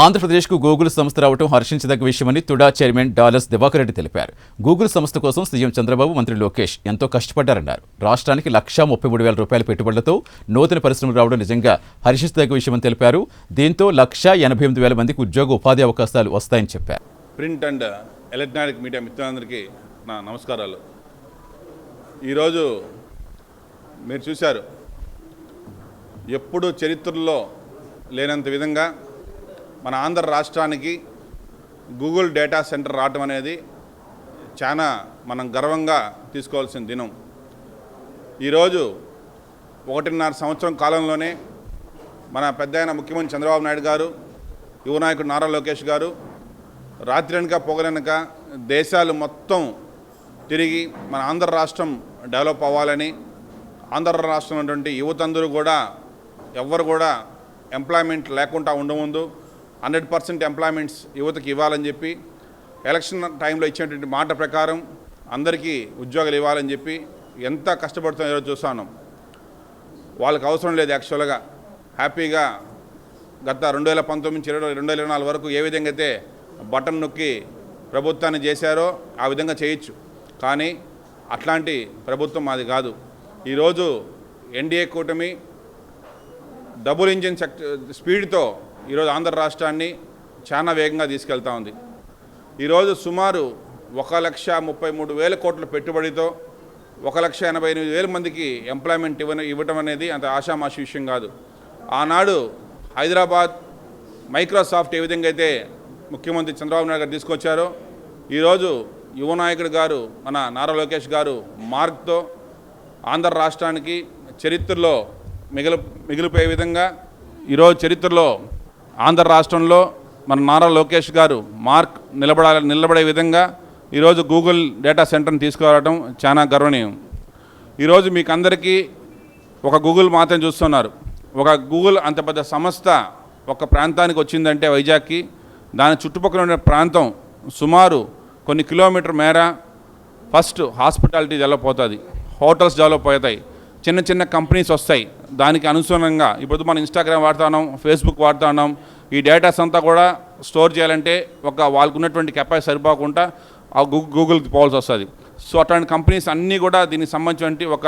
ఆంధ్రప్రదేశ్కు గూగుల్ సంస్థ రావడం హర్షించదగ్గ విషయమని తుడా చైర్మన్ డాలర్స్ దివాకర్ రెడ్డి తెలిపారు. గూగుల్ సంస్థ కోసం సీఎం చంద్రబాబు మంత్రి లోకేష్ ఎంతో కష్టపడ్డారన్నారు. రాష్ట్రానికి లక్షా ముప్పై మూడు వేల రూపాయల పెట్టుబడులతో నూతన పరిశ్రమలు రావడం నిజంగా హర్షించదగ్గ విషయమని తెలిపారు. దీంతో లక్షా ఎనభై ఎనిమిది వేల మందికి ఉద్యోగ ఉపాధి అవకాశాలు వస్తాయని చెప్పారు. ప్రింట్ అండ్ ఎలక్ట్రానిక్ మీడియా మిత్రులందరికీ నా నమస్కారాలు. ఈరోజు మీరు చూశారు. ఎప్పుడు చరిత్రలో లేనంత విధంగా మన ఆంధ్ర రాష్ట్రానికి గూగుల్ డేటా సెంటర్ రావటం అనేది చాలా మనం గర్వంగా తీసుకోవాల్సిన దినం. ఈరోజు ఒకటిన్నర సంవత్సరం కాలంలోనే మన పెద్దయన ముఖ్యమంత్రి చంద్రబాబు నాయుడు గారు యువ నాయకుడు నారా లోకేష్ గారు రాత్రి వెనుక పొగలనక దేశాలు మొత్తం తిరిగి మన ఆంధ్ర రాష్ట్రం డెవలప్ అవ్వాలని ఆంధ్ర రాష్ట్రం ఉన్నటువంటి యువతందరూ కూడా ఎవ్వరు కూడా ఎంప్లాయ్మెంట్ లేకుండా ఉండముందు హండ్రెడ్ పర్సెంట్ ఎంప్లాయ్మెంట్స్ యువతకి ఇవ్వాలని చెప్పి ఎలక్షన్ టైంలో ఇచ్చినటువంటి మాట ప్రకారం అందరికీ ఉద్యోగాలు ఇవ్వాలని చెప్పి ఎంత కష్టపడుతుందో ఈరోజు చూస్తాను. వాళ్ళకి అవసరం లేదు యాక్చువల్గా. హ్యాపీగా గత రెండు వేల పంతొమ్మిది నుంచి ఇరవై రెండు వేల ఇరవై నాలుగు వరకు ఏ విధంగా అయితే బటన్ నొక్కి ప్రభుత్వాన్ని చేశారో ఆ విధంగా చేయొచ్చు. కానీ అట్లాంటి ప్రభుత్వం మాది కాదు. ఈరోజు ఎన్డీఏ కూటమి డబుల్ ఇంజిన్ సెక్ట స్పీడ్తో ఈరోజు ఆంధ్ర రాష్ట్రాన్ని చాలా వేగంగా తీసుకెళ్తా ఉంది. ఈరోజు సుమారు ఒక లక్ష ముప్పై మూడు వేల కోట్ల పెట్టుబడితో ఒక లక్ష ఎనభై ఎనిమిది వేల మందికి ఎంప్లాయ్మెంట్ ఇవ్వ ఇవ్వటం అనేది అంత ఆషామాషి విషయం కాదు. ఆనాడు హైదరాబాద్ మైక్రోసాఫ్ట్ ఏ విధంగా అయితే ముఖ్యమంత్రి చంద్రబాబు నాయుడు గారు తీసుకొచ్చారో ఈరోజు యువ నాయకుడు గారు మన నారా లోకేష్ గారు మార్క్తో ఆంధ్ర రాష్ట్రానికి చరిత్రలో మిగిలి మిగిలిపోయే విధంగా ఈరోజు చరిత్రలో ఆంధ్ర రాష్ట్రంలో మన నారా లోకేష్ గారు మార్క్ నిలబడాలి నిలబడే విధంగా ఈరోజు గూగుల్ డేటా సెంటర్ని తీసుకురావడం చాలా గర్వనీయం. ఈరోజు మీకు అందరికీ ఒక గూగుల్ మాత్రం చూస్తున్నారు. ఒక గూగుల్ అంత పెద్ద సంస్థ ఒక ప్రాంతానికి వచ్చిందంటే వైజాగ్కి దాని చుట్టుపక్కల ఉన్న ప్రాంతం సుమారు కొన్ని కిలోమీటర్ మేర ఫస్ట్ హాస్పిటాలిటీ డెవలప్ అవుతుంది. హోటల్స్ డెవలప్ అవుతాయి. చిన్న చిన్న కంపెనీస్ వస్తాయి. దానికి అనుసరణంగా ఇప్పుడు మనం ఇన్స్టాగ్రామ్ వాడుతున్నాం ఫేస్బుక్ వాడుతున్నాం. ఈ డేటాస్ అంతా కూడా స్టోర్ చేయాలంటే ఒక వాళ్ళకు ఉన్నటువంటి కెపాసిటీ సరిపోకుండా ఆ గూ గూగుల్కి పోవాల్సి వస్తుంది. సో అట్లాంటి కంపెనీస్ అన్నీ కూడా దీనికి సంబంధించినటువంటి ఒక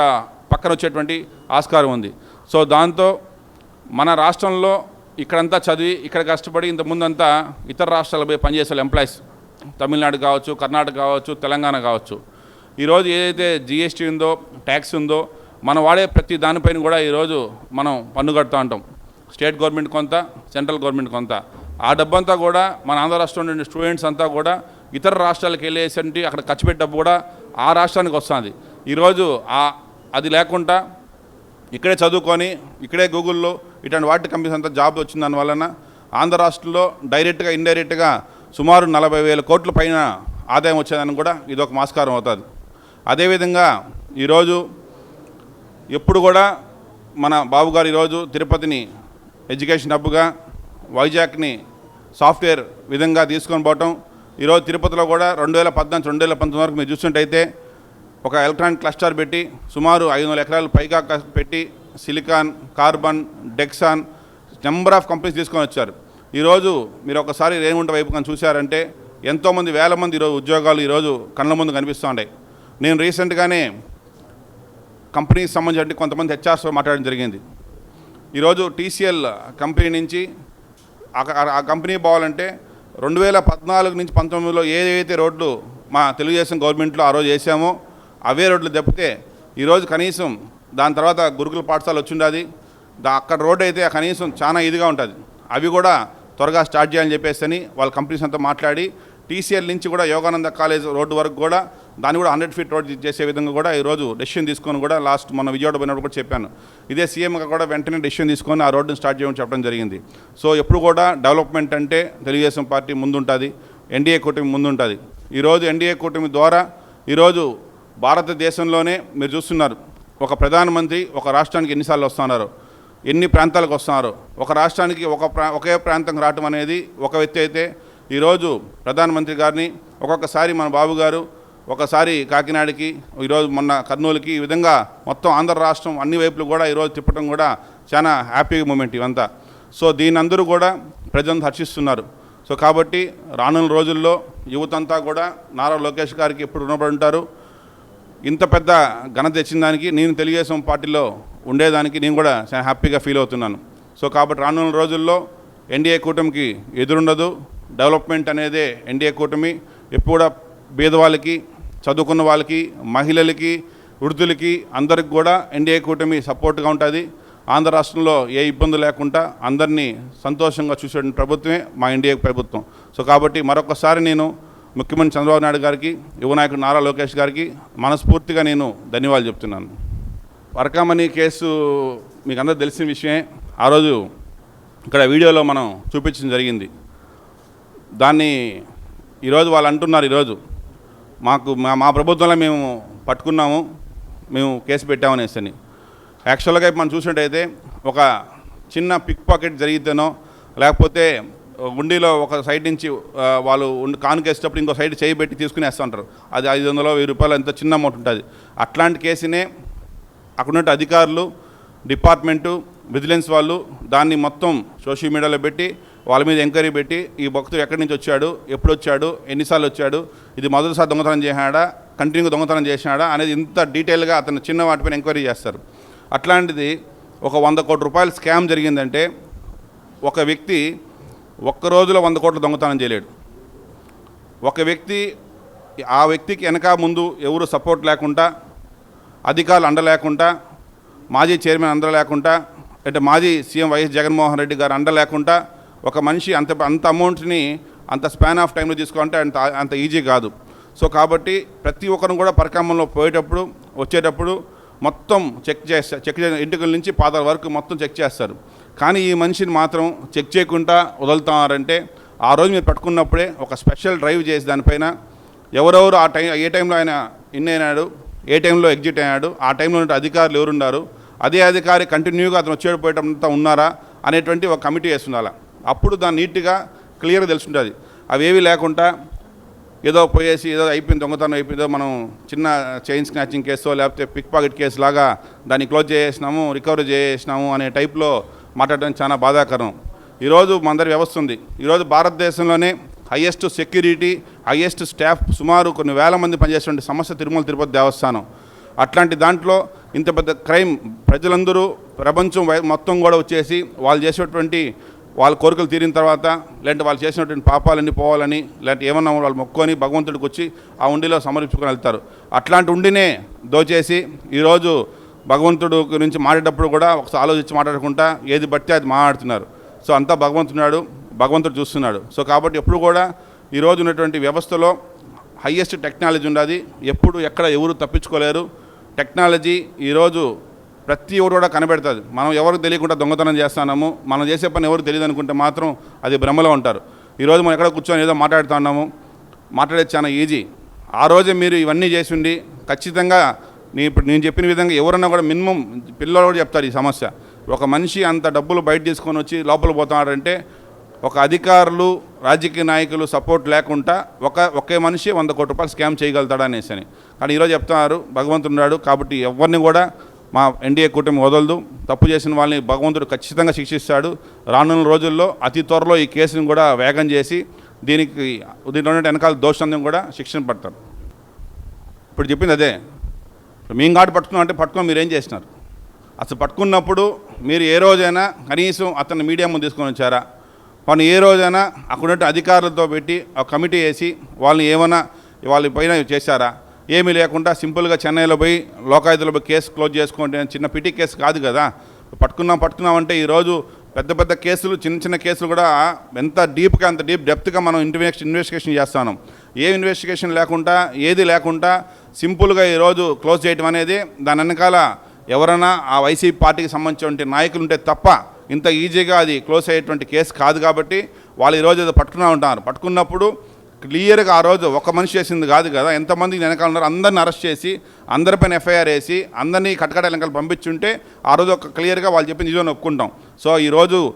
పక్కన వచ్చేటువంటి ఆస్కారం ఉంది. సో దాంతో మన రాష్ట్రంలో ఇక్కడంతా చదివి ఇక్కడ కష్టపడి ఇంతకుముందంతా ఇతర రాష్ట్రాలపై పోయి పనిచేసే ఎంప్లాయీస్ తమిళనాడు కావచ్చు కర్ణాటక కావచ్చు తెలంగాణ కావచ్చు. ఈరోజు ఏదైతే జిఎస్టీ ఉందో ట్యాక్స్ ఉందో మనం వాడే ప్రతి దానిపైన కూడా ఈరోజు మనం పన్ను కడుతూ ఉంటాం. స్టేట్ గవర్నమెంట్ కొంత సెంట్రల్ గవర్నమెంట్ కొంత. ఆ డబ్బంతా కూడా మన ఆంధ్ర రాష్ట్రం నుండి స్టూడెంట్స్ అంతా కూడా ఇతర రాష్ట్రాలకు వెళ్ళేసంటి అక్కడ ఖర్చు పెట్టే డబ్బు కూడా ఆ రాష్ట్రానికి వస్తుంది. ఈరోజు ఆ అది లేకుండా ఇక్కడే చదువుకొని ఇక్కడే గూగుల్లో ఇటువంటి వాటి కంపెనీస్ అంతా జాబ్ వచ్చిన దానివలన ఆంధ్ర రాష్ట్రంలో డైరెక్ట్గా ఇండైరెక్ట్గా సుమారు నలభై వేల కోట్ల పైన ఆదాయం వచ్చేదని కూడా ఇది ఒక మాస్కారం అవుతుంది. అదేవిధంగా ఈరోజు ఎప్పుడు కూడా మన బాబు గారు ఈరోజు తిరుపతిని ఎడ్యుకేషన్ హబ్గా వైజాగ్ని సాఫ్ట్వేర్ విధంగా తీసుకొని పోవటం. ఈరోజు తిరుపతిలో కూడా రెండు వేల పద్నాలుగు రెండు వేల పంతొమ్మిది వరకు మీరు చూస్తుంటైతే ఒక ఎలక్ట్రానిక్ క్లస్టర్ పెట్టి సుమారు ఐదు వందల ఎకరాలు పైగా పెట్టి silicon carbon Dixon number of companies తీసుకొని వచ్చారు. ఈరోజు మీరు ఒకసారి రేణుగుంట వైపు కానీ చూశారంటే ఎంతోమంది వేల మంది ఈరోజు ఉద్యోగాలు ఈరోజు కళ్ళ ముందు కనిపిస్తూ ఉన్నాయి. నేను రీసెంట్గానే కంపెనీకి సంబంధించి కొంతమంది హెచ్ఆర్స్తో మాట్లాడడం జరిగింది. ఈరోజు టీసీఎల్ కంపెనీ నుంచి ఆ- ఆ- కంపెనీ పోవాలంటే రెండు వేల పద్నాలుగు నుంచి పంతొమ్మిదిలో ఏదైతే రోడ్లు మా తెలుగుదేశం గవర్నమెంట్లో ఆ రోజు వేసామో అవే రోడ్లు తప్పితే ఈరోజు కనీసం దాని తర్వాత గురుకుల పాఠశాల వచ్చిండది. దా అక్కడ రోడ్డు అయితే కనీసం చాలా ఇదిగా ఉంటుంది. అవి కూడా త్వరగా స్టార్ట్ చేయాలని చెప్పేసి అని వాళ్ళ కంపెనీస్ అంతా మాట్లాడి టీసీఎల్ నుంచి కూడా యోగానంద కాలేజ్ రోడ్డు వరకు కూడా దాన్ని కూడా హండ్రెడ్ ఫీట్ రోడ్ చేసే విధంగా కూడా ఈరోజు డెసిషన్ తీసుకొని కూడా లాస్ట్ మొన్న విజయవాడ పోయినప్పుడు కూడా చెప్పాను. ఇదే సీఎంగా కూడా వెంటనే డెసిషన్ తీసుకొని ఆ రోడ్డును స్టార్ట్ చేయమని చెప్పడం జరిగింది. సో ఎప్పుడు కూడా డెవలప్మెంట్ అంటే తెలుగుదేశం పార్టీ ముందుంటుంది ఎన్డీఏ కూటమి ముందుంటుంది. ఈరోజు ఎన్డీఏ కూటమి ద్వారా ఈరోజు భారతదేశంలోనే మీరు చూస్తున్నారు ఒక ప్రధానమంత్రి ఒక రాష్ట్రానికి ఎన్నిసార్లు వస్తున్నారు ఎన్ని ప్రాంతాలకు వస్తున్నారు ఒక రాష్ట్రానికి ఒక ప్రా ఒకే ప్రాంతం రావటం అనేది ఒక వ్యక్తి అయితే ఈరోజు ప్రధానమంత్రి గారిని ఒక్కొక్కసారి మన బాబు గారు ఒకసారి కాకినాడకి ఈరోజు మొన్న కర్నూలుకి ఈ విధంగా మొత్తం ఆంధ్ర రాష్ట్రం అన్ని వైపులు కూడా ఈరోజు తిప్పడం కూడా చాలా హ్యాపీ మూమెంట్ ఇవంతా. సో దీని అందరూ కూడా ప్రజలను హర్షిస్తున్నారు. సో కాబట్టి రానున్న రోజుల్లో యువతంతా కూడా నారా లోకేష్ గారికి ఎప్పుడు రుణపడి ఉంటారు ఇంత పెద్ద ఘనత తెచ్చిన దానికి నేను తెలుగుదేశం పార్టీలో ఉండేదానికి నేను కూడా చాలా హ్యాపీగా ఫీల్ అవుతున్నాను. సో కాబట్టి రానున్న రోజుల్లో ఎన్డీఏ కూటమికి ఎదురుండదు. డెవలప్మెంట్ అనేదే ఎన్డీఏ కూటమి. ఎప్పుడు కూడా పేదవాళ్ళకి చదువుకున్న వాళ్ళకి మహిళలకి వృద్ధులకి అందరికి కూడా ఎన్డీఏ కూటమి సపోర్ట్గా ఉంటుంది. ఆంధ్ర రాష్ట్రంలో ఏ ఇబ్బంది లేకుండా అందరినీ సంతోషంగా చూసే ప్రభుత్వమే మా ఎన్డీఏ ప్రభుత్వం. సో కాబట్టి మరొకసారి నేను ముఖ్యమంత్రి చంద్రబాబు నాయుడు గారికి యువ నాయకుడు నారా లోకేష్ గారికి మనస్ఫూర్తిగా నేను ధన్యవాదాలు చెప్తున్నాను. వరకామణి కేసు మీకు అందరూ తెలిసిన విషయమే. ఆ రోజు ఇక్కడ వీడియోలో మనం చూపించడం జరిగింది. దాన్ని ఈరోజు వాళ్ళు అంటున్నారు ఈరోజు. మాకు మా మా ప్రభుత్వంలో మేము పట్టుకున్నాము మేము కేసు పెట్టామనేసి అని. యాక్చువల్గా మనం చూసినట్టయితే ఒక చిన్న పిక్ పాకెట్ జరిగితేనో లేకపోతే ఉండిలో ఒక సైడ్ నుంచి వాళ్ళు ఉండి కానుకేసేటప్పుడు ఇంకో సైడ్ చేయి పెట్టి తీసుకుని వేస్తుంటారు అది ఐదు వందలు వెయ్యి రూపాయలు ఎంత చిన్న అమౌంట్ ఉంటుంది. అట్లాంటి కేసునే అక్కడ అధికారులు డిపార్ట్మెంటు విజిలెన్స్ వాళ్ళు దాన్ని మొత్తం సోషల్ మీడియాలో పెట్టి వాళ్ళ మీద ఎంక్వైరీ పెట్టి ఈ భక్తుడు ఎక్కడి నుంచి వచ్చాడు ఎప్పుడు వచ్చాడు ఎన్నిసార్లు వచ్చాడు ఇది మొదటిసారి దొంగతనం చేశాడా కంటిన్యూ దొంగతనం చేసినాడా అనేది ఇంత డీటెయిల్గా అతను చిన్న వాటిపైన ఎంక్వైరీ చేస్తారు. అట్లాంటిది ఒక వంద కోట్ల రూపాయల స్కామ్ జరిగిందంటే ఒక వ్యక్తి ఒక్క రోజులో వంద కోట్ల దొంగతనం చేయలేడు. ఒక వ్యక్తి ఆ వ్యక్తికి వెనక ముందు ఎవరు సపోర్ట్ లేకుండా అధికారులు అండ లేకుండా మాజీ చైర్మన్ అండ లేకుండా అంటే మాజీ సీఎం వైఎస్ జగన్మోహన్ రెడ్డి గారు అండ లేకుండా ఒక మనిషి అంత అంత అమౌంట్ని అంత స్పాన్ ఆఫ్ టైంలో తీసుకోవాలంటే అంత అంత ఈజీ కాదు. సో కాబట్టి ప్రతి ఒక్కరు కూడా పరిక్రమంలో పోయేటప్పుడు వచ్చేటప్పుడు మొత్తం చెక్ చేస్తారు చెక్ చేసిన ఇంటికల నుంచి పాదాల వరకు మొత్తం చెక్ చేస్తారు. కానీ ఈ మనిషిని మాత్రం చెక్ చేయకుండా వదులుతున్నారంటే ఆ రోజు మీరు పట్టుకున్నప్పుడే ఒక స్పెషల్ డ్రైవ్ చేసి దానిపైన ఎవరెవరు ఆ టైం ఏ టైంలో ఆయన ఇన్ అయినాడు ఏ టైంలో ఎగ్జిట్ అయ్యాడు ఆ టైంలో ఉన్న అధికారులు ఎవరున్నారు అదే అధికారి కంటిన్యూగా అతను వచ్చేడు ఉన్నారా అనేటువంటి ఒక కమిటీ వేస్తుండాలి. అప్పుడు దాన్ని నీట్గా క్లియర్గా తెలుసుంటుంది. అవేవి లేకుండా ఏదో పోయేసి ఏదో అయిపోయింది దొంగతనం అయిపోయిందో మనం చిన్న చైన్ స్నాచింగ్ కేసో లేకపోతే పిక్ పాకెట్ కేసు లాగా దాన్ని క్లోజ్ చేసేసినాము రికవరీ చేసేసినాము అనే టైప్లో మాట్లాడడం చాలా బాధాకరం. ఈరోజు మందరి వ్యవస్థ ఉంది. ఈరోజు భారతదేశంలోనే హయ్యెస్ట్ సెక్యూరిటీ హయ్యెస్ట్ స్టాఫ్ సుమారు కొన్ని వేల మంది పనిచేసేటువంటి సమస్య తిరుమల తిరుపతి దేవస్థానం. అట్లాంటి దాంట్లో ఇంత పెద్ద క్రైమ్ ప్రజలందరూ ప్రపంచం మొత్తం కూడా వచ్చేసి వాళ్ళు చేసేటువంటి వాళ్ళ కోరికలు తీరిన తర్వాత లేదంటే వాళ్ళు చేసినటువంటి పాపాలన్నీ పోవాలని లేదంటే ఏమన్నా వాళ్ళు మొక్కుకొని భగవంతుడికి వచ్చి ఆ ఉండిలో సమర్పించుకొని వెళ్తారు. అట్లాంటి ఉండినే దోచేసి ఈరోజు భగవంతుడు గురించి మాట్లాడేటప్పుడు కూడా ఒకసారి ఆలోచించి మాట్లాడకుండా ఏది బట్టి అది మాట్లాడుతున్నారు. సో అంతా భగవంతున్నాడు భగవంతుడు చూస్తున్నాడు. సో కాబట్టి ఎప్పుడు కూడా ఈరోజు ఉన్నటువంటి వ్యవస్థలో హయ్యెస్ట్ టెక్నాలజీ ఉన్నది ఎప్పుడు ఎక్కడ ఎవరు తప్పించుకోలేరు. టెక్నాలజీ ఈరోజు ప్రతి ఒక్కరు కూడా కనబెడుతుంది. మనం ఎవరికి తెలియకుండా దొంగతనం చేస్తున్నాము మనం చేసే పని ఎవరికి తెలియదు అనుకుంటే మాత్రం అది భ్రమలో ఉంటారు. ఈరోజు మనం ఎక్కడ కూర్చొని ఏదో మాట్లాడుతున్నాము మాట్లాడేది చాలా ఈజీ. ఆ రోజే మీరు ఇవన్నీ చేసి ఉండి ఖచ్చితంగా నీ ఇప్పుడు నేను చెప్పిన విధంగా ఎవరన్నా కూడా మినిమం పిల్లలు కూడా చెప్తారు ఈ సమస్య. ఒక మనిషి అంత డబ్బులు బయట తీసుకొని వచ్చి లోపల పోతున్నాడంటే ఒక అధికారులు రాజకీయ నాయకులు సపోర్ట్ లేకుండా ఒక ఒకే మనిషి వంద కోట్ల రూపాయలు స్కామ్ చేయగలుగుతాడు అనేసి అని. కానీ ఈరోజు చెప్తున్నారు భగవంతున్నాడు కాబట్టి ఎవరిని కూడా మా ఎన్డీఏ కూటమి వదలదు. తప్పు చేసిన వాళ్ళని భగవంతుడు ఖచ్చితంగా శిక్షిస్తాడు. రానున్న రోజుల్లో అతి త్వరలో ఈ కేసును కూడా వేగం చేసి దీనికి దీనిలో వెనకాల దోషందం కూడా శిక్షణ పడతారు. ఇప్పుడు చెప్పింది అదే. మేము కాడు పట్టుకున్నాం అంటే పట్టుకొని మీరు ఏం చేసినారు? అసలు పట్టుకున్నప్పుడు మీరు ఏ రోజైనా కనీసం అతన్ని మీడియా ముందు తీసుకొని వచ్చారా? వాళ్ళు ఏ రోజైనా అక్కడ అధికారులతో పెట్టి ఒక కమిటీ వేసి వాళ్ళని ఏమైనా వాళ్ళ పైన చేశారా? ఏమీ లేకుండా సింపుల్గా చెన్నైలో పోయి లోకాయుధలో పోయి కేసు క్లోజ్ చేసుకోండి చిన్న పిటి కేసు కాదు కదా. పట్టుకున్నాం పట్టుకున్నాం అంటే ఈరోజు పెద్ద పెద్ద కేసులు చిన్న చిన్న కేసులు కూడా ఎంత డీప్గా అంత డీప్ డెప్త్గా మనం ఇన్వెస్ట్ ఇన్వెస్టిగేషన్ చేస్తాను. ఏ ఇన్వెస్టిగేషన్ లేకుండా ఏది లేకుండా సింపుల్గా ఈరోజు క్లోజ్ చేయడం అనేది దాని వెనకాల ఎవరైనా ఆ వైసీపీ పార్టీకి సంబంధించిన నాయకులు ఉంటే తప్ప ఇంత ఈజీగా అది క్లోజ్ అయ్యేటువంటి కేసు కాదు కాబట్టి వాళ్ళు ఈరోజు ఏదో పట్టుకున్నా ఉంటారు. పట్టుకున్నప్పుడు క్లియర్గా ఆ రోజు ఒక మనిషి చేసింది కాదు కదా. ఎంతమంది వెనకాల ఉన్నారు అందరిని అరెస్ట్ చేసి అందరిపైన ఎఫ్ఐఆర్ వేసి అందరినీ కటకట వెనకాల పంపించుంటే ఆ రోజు ఒక క్లియర్గా వాళ్ళు చెప్పింది నిజం ఒప్పుకుంటాం. సో ఈరోజు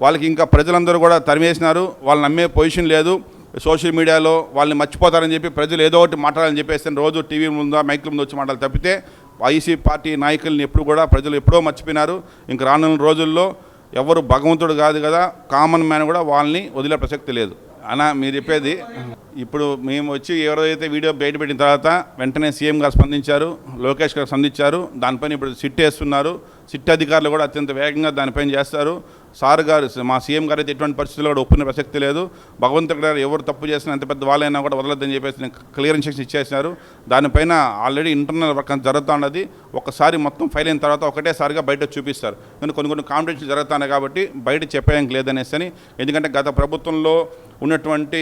వాళ్ళకి ఇంకా ప్రజలందరూ కూడా తరిమేసినారు. వాళ్ళు నమ్మే పొజిషన్ లేదు. సోషల్ మీడియాలో వాళ్ళని మర్చిపోతారని చెప్పి ప్రజలు ఏదో ఒకటి మాట్లాడాలని చెప్పేసి రోజు టీవీ ముందు మైకుల ముందు వచ్చి మాట్లాడాలి తప్పితే వైసీ పార్టీ నాయకుల్ని ఎప్పుడు కూడా ప్రజలు ఎప్పుడో మర్చిపోయినారు. ఇంక రానున్న రోజుల్లో ఎవరు భగవంతుడు కాదు కదా కామన్ మ్యాన్ కూడా వాళ్ళని వదిలే ప్రసక్తి లేదు. అనా మీరు చెప్పేది. ఇప్పుడు మేము వచ్చి ఎవరైతే వీడియో బయటపెట్టిన తర్వాత వెంటనే సీఎం గారు స్పందించారు లోకేష్ గారు స్పందించారు. దానిపైన ఇప్పుడు సిట్ వేస్తున్నారు. సిట్ అధికారులు కూడా అత్యంత వేగంగా దానిపైన చేస్తారు. సార్ గారు మా సీఎం గారు అయితే ఎటువంటి పరిస్థితుల్లో కూడా ఒప్పుకునే ప్రసక్తి లేదు. భగవంతుడు గారు ఎవరు తప్పు చేసినా ఎంత పెద్ద వాళ్ళైనా కూడా వదలొద్దని చెప్పేసి క్లియర్ ఇన్స్ట్రక్షన్ ఇచ్చేసినారు. దానిపైన ఆల్రెడీ ఇంటర్నల్ వర్క్ అంత జరుగుతున్నది ఒకసారి మొత్తం ఫైల్ అయిన తర్వాత ఒకటేసారిగా బయట చూపిస్తారు. కానీ కొన్ని కొన్ని కాంపిటీషన్ జరుగుతున్నాయి కాబట్టి బయట చెప్పేయడానికి లేదనేసి అని. ఎందుకంటే గత ప్రభుత్వంలో ఉన్నటువంటి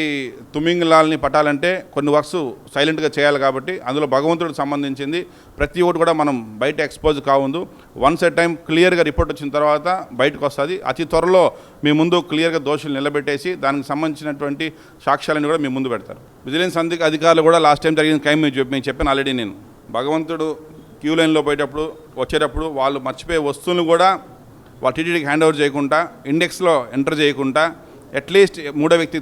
తుమింగ్లాల్ని పట్టాలంటే కొన్ని వర్క్స్ సైలెంట్గా చేయాలి కాబట్టి అందులో భగవంతుడికి సంబంధించింది ప్రతి ఒక్కటి కూడా మనం బయట ఎక్స్పోజ్ కావుందు. వన్స్ ఎ టైం క్లియర్గా రిపోర్ట్ వచ్చిన తర్వాత బయటకు వస్తుంది అతి త్వరలో మీ ముందు క్లియర్గా దోషులు నిలబెట్టేసి దానికి సంబంధించినటువంటి సాక్ష్యాలను కూడా మీ ముందు పెడతారు. విజిలెన్స్ అంది అధికారులు కూడా లాస్ట్ టైం జరిగిన క్రైమ్ మీరు చెప్పి నేను చెప్పాను ఆల్రెడీ నేను. భగవంతుడు క్యూ లైన్లో పోయేటప్పుడు వచ్చేటప్పుడు వాళ్ళు మర్చిపోయే వస్తువులను కూడా వాటి టీటీడీకి హ్యాండ్ ఓవర్ చేయకుండా ఇండెక్స్లో ఎంటర్ చేయకుండా అట్లీస్ట్ మూడో వ్యక్తి